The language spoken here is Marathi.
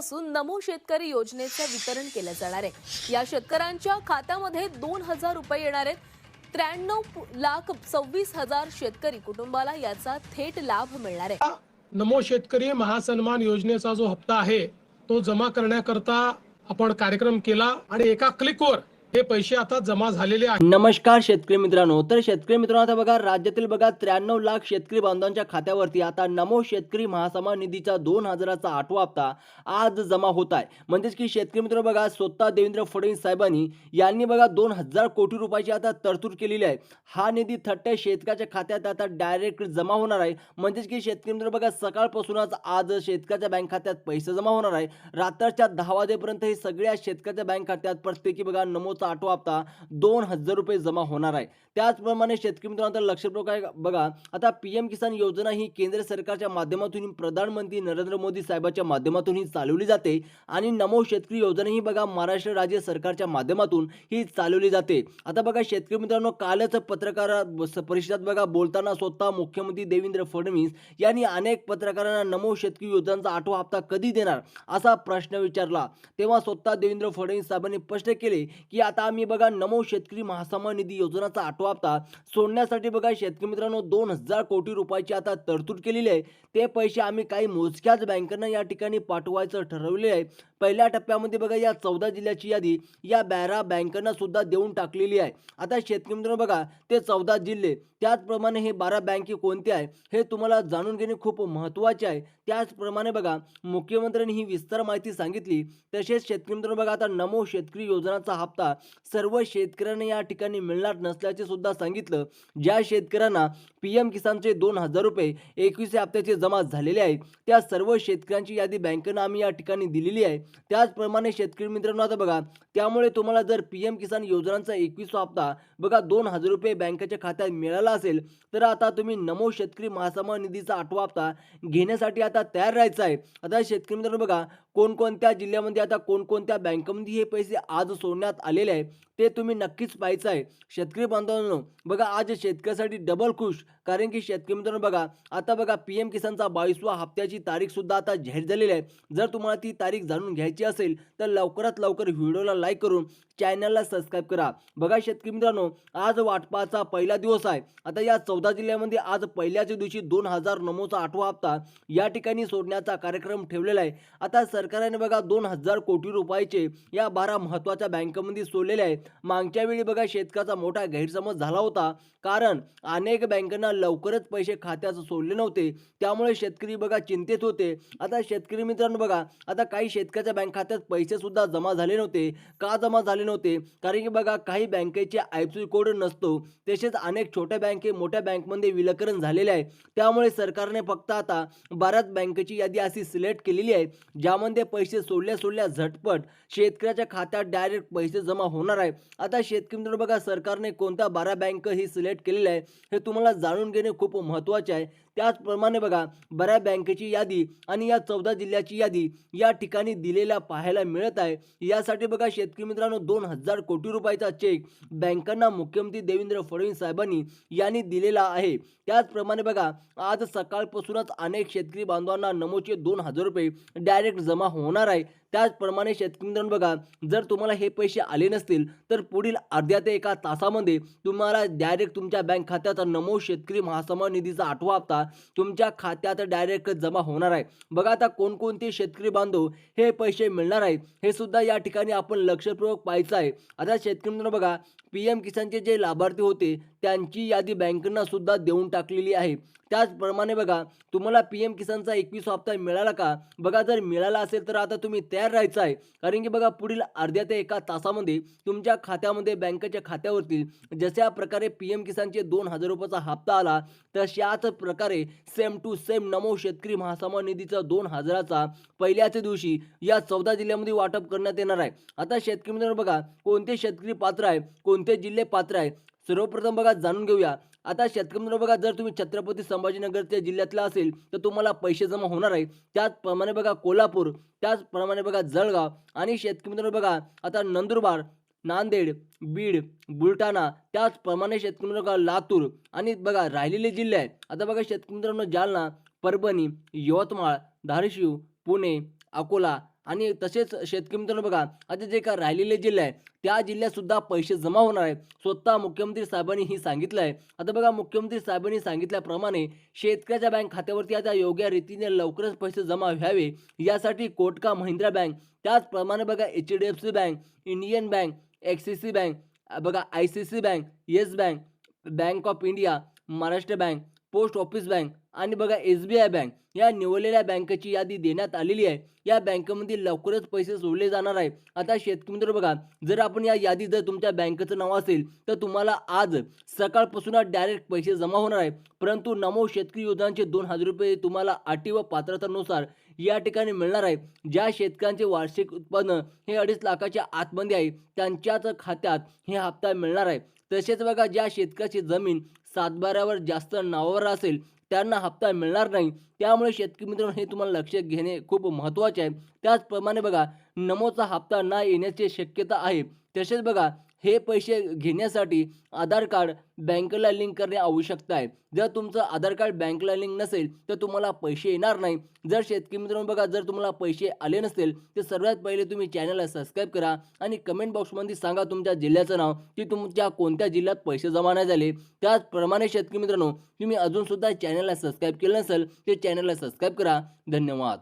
असून नमो शेतकरी योजनेचं वितरण केलं जाणार आहे. या शेतकऱ्यांच्या खात्यामध्ये दोन हजार रुपये येणार आहेत. त्र्याण्णव लाख सव्वीस हजार शेतकरी कुटुंबाला याचा थेट लाभ मिळणार आहे. नमो शेतकरी महासन्मान योजनेचा जो हप्ता आहे तो जमा करण्याकरता आपण कार्यक्रम केला आणि एका क्लिकवर हे पैसे आता जमा झालेले आहेत. नमस्कार शेतकरी मित्रांनो. तर शेतकरी मित्रांनो आता बघा राज्यातील बघा त्र्याण्णव लाख शेतकरी बांधवांच्या खात्यावरती आता नमो शेतकरी महासमान निधीचा दोन हजाराचा आठवा हप्ता आज जमा होत आहे. म्हणजेच की शेतकरी मित्र बघा स्वतः देवेंद्र फडणवीस साहेबांनी यांनी बघा दोन हजार कोटी रुपयाची आता तरतूद केलेली आहे. हा निधी थट्ट शेतकऱ्याच्या खात्यात आता डायरेक्ट जमा होणार आहे. म्हणजेच की शेतकरी मित्र बघा सकाळपासूनच आज शेतकऱ्याच्या बँक खात्यात पैसे जमा होणार आहे. रात्रीच्या दहा वाजेपर्यंत हे सगळ्या शेतकऱ्याच्या बँक खात्यात प्रत्येकी बघा नमोचा आठवा हप्ता दोन हजार रुपये जमा होणार आहे. त्याचप्रमाणे शेतकरी मित्रांनो आता लक्षपूर्वक आहे बघा आता पी एम किसान योजना ही केंद्र सरकारच्या माध्यमातून प्रधानमंत्री नरेंद्र मोदी साहेबांच्या माध्यमातून ही चालवली जाते. आणि नमो शेतकरी योजना ही बघा महाराष्ट्र राज्य सरकारच्या माध्यमातून ही चालवली जाते. आता बघा शेतकरी मित्रांनो कालच पत्रकार परिषदात बघा बोलताना स्वतः मुख्यमंत्री देवेंद्र फडणवीस यांनी अनेक पत्रकारांना नमो शेतकरी योजनांचा आठवा हप्ता कधी देणार असा प्रश्न विचारला. तेव्हा स्वतः देवेंद्र फडणवीस साहेबांनी स्पष्ट केले की आता आम्ही बघा नमो शेतकरी महासन्मान निधी योजनाचा आठवा हप्ता सोडण्यासाठी बघा शेतकरी मित्रांनो दोन हजार कोटी रुपयाची आता तरतूद केलेली आहे. ते पैसे आम्ही काही मोजक्याच बँकांना या ठिकाणी पाठवायचं ठरवले आहे. पहिल्या टप्प्यामध्ये बघा या चौदा जिल्ह्याची यादी या बॅरा बँकांना सुद्धा देऊन टाकलेली आहे. आता शेतकरी मित्रांनो बघा ते चौदा जिल्हे त्याचप्रमाणे हे बारा बँके कोणते आहे हे तुम्हाला जाणून घेणे खूप महत्त्वाचे आहे. त्याचप्रमाणे बघा मुख्यमंत्र्यांनी ही विस्तार माहिती सांगितली. तसेच शेतकरी मित्रांनो बघा आता नमो शेतकरी योजनाचा हप्ता सर्व शेतकऱ्यांना या ठिकाणी मिळणार नसल्याचे सुद्धा सांगितलं. ज्या शेतकऱ्यांना पी एम किसानचे दोन हजार रुपये एकवीस हप्त्याचे जमा झालेले आहेत त्या सर्व शेतकऱ्यांची यादी बँकेनं आम्ही या ठिकाणी दिलेली आहे. त्याचप्रमाणे शेतकरी मित्रांनो आता बघा त्यामुळे तुम्हाला जर पी एम किसान योजनांचा एकवीस हप्ता बघा दोन हजार रुपये बँकेच्या खात्यात मिळाला असेल तर आता तुम्ही नमो शेतकरी महासमान निधीचा आठवा हप्ता घेण्यासाठी आता तयार राहायचा आहे. आता शेतकरी मित्रांनो बघा कोणकोणत्या जिल्ह्यामध्ये आता कोणकोणत्या बँकेमध्ये हे पैसे आज सोडण्यात आलेले आहे ते तुम्ही नक्कीच पाहायचं आहे. शेतकरी बांधवांनो बघा आज शेतकऱ्यासाठी डबल खुश. कारण की शेतकरी मित्रांनो बघा आता बघा पी एम किसानचा बावीसवा हप्त्याची तारीखसुद्धा आता जाहीर झालेली आहे. जर तुम्हाला ती तारीख जाणून घ्यायची असेल तर लवकरात लवकर व्हिडिओला लाईक करून चॅनलला सबस्क्राईब करा. बघा शेतकरी मित्रांनो आज वाटपाचा पहिला दिवस आहे. आता या चौदा जिल्ह्यामध्ये आज पहिल्याच दिवशी दोन हजार नमोचा आठवा हप्ता या ठिकाणी सोडण्याचा कार्यक्रम ठेवलेला आहे. आता सरकारने बघा दोन हजार कोटी रुपयाचे या बारा महत्त्वाच्या बँकांमध्ये सोडलेले आहेत मागच्या वेळी बघा शेतकऱ्याचा मोठा गैरसमज झाला होता. कारण अनेक बँकांना लवकरच पैसे खात्यात सोडले नव्हते. त्यामुळे शेतकरी बघा चिंतेत होते. आता शेतकरी मित्रांनो बघा आता काही शेतकऱ्याच्या बँक खात्यात पैसेसुद्धा जमा झाले नव्हते. का जमा झाले नव्हते? कारण की बघा काही बँकेचे आय सी कोड नसतो. तसेच अनेक छोट्या बँके मोठ्या बँकमध्ये विलकरण झालेले आहे. त्यामुळे सरकारने फक्त आता बऱ्याच बँकेची यादी अशी सिलेक्ट केलेली आहे ज्यामध्ये पैसे सोडल्या सोडल्या झटपट शेतकऱ्याच्या खात्यात डायरेक्ट पैसे जमा होणार आहे. आता शेतकरी मित्रांनो बघा सरकारने कोणत्या बारा बँक ही सिलेक्ट केलेल्या आहे हे तुम्हाला जाणून घेणे खूप महत्त्वाचे आहे. त्याचप्रमाणे बघा बऱ्या बँकेची यादी आणि या चौदा जिल्ह्याची यादी या ठिकाणी दिलेल्या पाहायला मिळत आहे. यासाठी बघा शेतकरी मित्रांनो दोन हजार कोटी रुपयाचा चेक बँकांना मुख्यमंत्री देवेंद्र फडणवीस साहेबांनी यांनी दिलेला आहे. त्याचप्रमाणे बघा आज सकाळपासूनच अनेक शेतकरी बांधवांना नमोचे दोन हजार रुपये डायरेक्ट जमा होणार आहे. त्याचप्रमाणे शेतकरी मित्रांनो बघा जर तुम्हाला हे पैसे आले नसतील तर पुढील अर्ध्या ते एका तासामध्ये तुम्हाला डायरेक्ट तुमच्या बँक खात्याचा नमो शेतकरी महासमान निधीचा आठवा हप्ता तुमच्या खात्यात डायरेक्ट जमा होणार आहे. बघा आता कोणकोणते शेतकरी बांधव हे पैसे मिळणार आहेत. हे सुद्धा या ठिकाणी आपण लक्षपूर्वक पाहायचं आहे. आता शेतकरी मित्रांनो बघा पी एम किसानचे जे लाभार्थी होते त्यांची यादी बँकांना सुद्धा देऊन टाकलेली आहे. त्याचप्रमाणे बघा तुम्हाला पी एम किसानचा एकवीस हप्ता मिळाला का? बघा जर मिळाला असेल तर आता तुम्ही तयार राहायचं आहे. कारण की बघा पुढील अर्ध्या ते एका तासामध्ये तुमच्या खात्यामध्ये बँकेच्या खात्यावरती जशा प्रकारे पी एम किसानचे दोन हजार रुपयाचा हप्ता आला तशाच प्रकारे सेम टू सेम नमो शेतकरी महासमान निधीचा दोन हजाराचा पहिल्याच दिवशी या चौदा जिल्ह्यामध्ये वाटप करण्यात येणार आहे. आता शेतकरी मित्रांनो बघा कोणते शेतकरी पात्र आहे कोणते जिल्हे पात्र आहे सर्वप्रथम बघा जाणून घेऊया. आता शेतकरी मित्रांनो बघा जर तुम्ही छत्रपती संभाजीनगरच्या जिल्ह्यातला असेल तर तुम्हाला पैसे जमा होणार आहे. त्याचप्रमाणे बघा कोल्हापूर त्याचप्रमाणे बघा जळगाव आणि शेतकरी मित्रांनो बघा आता नंदुरबार नांदेड बीड बुलढाणा त्याचप्रमाणे शेतकरी मित्रांनो लातूर आणि बघा राहिलेले जिल्हे आहेत. आता बघा शेतकरी मित्रांनो जालना परभणी यवतमाळ धाराशिव पुणे अकोला आणि तसेच शेतकरी मित्रांनो बघा आता जे का राहिलेले जिल्हे आहे त्या जिल्ह्यातसुद्धा पैसे जमा होणार आहेत. स्वतः मुख्यमंत्री साहेबांनी ही सांगितलं आहे. आता बघा मुख्यमंत्री साहेबांनी सांगितल्याप्रमाणे शेतकऱ्याच्या बँक खात्यावरती आता योग्य रीतीने लवकरच पैसे जमा व्हावे. यासाठी कोटका महिंद्रा बँक त्याचप्रमाणे बघा H D F C bank Indian bank C bank बघा I C C bank yes bank bank of India Maharashtra bank post office bank आणि बघा एस बी आय बँक या निवडलेल्या बँकेची यादी देण्यात आलेली आहे. या बँकेमध्ये लवकरच पैसे सोडले जाणार आहे. आता शेतकरी मित्र बघा जर आपण या यादी जर तुमच्या बँकेचं नाव असेल तर तुम्हाला आज सकाळपासूनच डायरेक्ट पैसे जमा होणार आहे. परंतु नमो शेतकरी योजनांचे दोन हजार रुपये तुम्हाला अटी व पात्रतेनुसार या ठिकाणी मिळणार आहे. ज्या शेतकऱ्यांचे वार्षिक उत्पन्न हे अडीच लाखाच्या आतमध्ये आहे त्यांच्याच खात्यात हे हप्ता मिळणार आहे. तसेच बघा ज्या शेतकऱ्याची जमीन सातबाऱ्यावर जास्त नावावर असेल त्यांना हप्ता मिळणार नाही. त्यामुळे शेतकरी मित्रांनो हे तुम्हाला लक्ष घेणे खूप महत्त्वाचे आहे. त्याचप्रमाणे बघा नमोचा हप्ता न येण्याची शक्यता आहे. तसेच बघा हे पैसे घेण्यासाठी आधार कार्ड बँकेला लिंक करणे आवश्यकता आहे. जर तुमचं आधार कार्ड बँकेला लिंक नसेल तर तुम्हाला पैसे येणार नाही. जर शेतकरी मित्रांनो बघा जर तुम्हाला पैसे आले नसेल तर सर्वात पहिले तुम्ही चॅनलला सबस्क्राईब करा आणि कमेंट बॉक्समध्ये सांगा तुमच्या जिल्ह्याचं नाव की तुमच्या कोणत्या जिल्ह्यात पैसे जमा नाही झाले. त्याचप्रमाणे शेतकरी मित्रांनो तुम्ही अजूनसुद्धा चॅनलला सबस्क्राईब केलं नसेल ते चॅनलला सबस्क्राईब करा. धन्यवाद.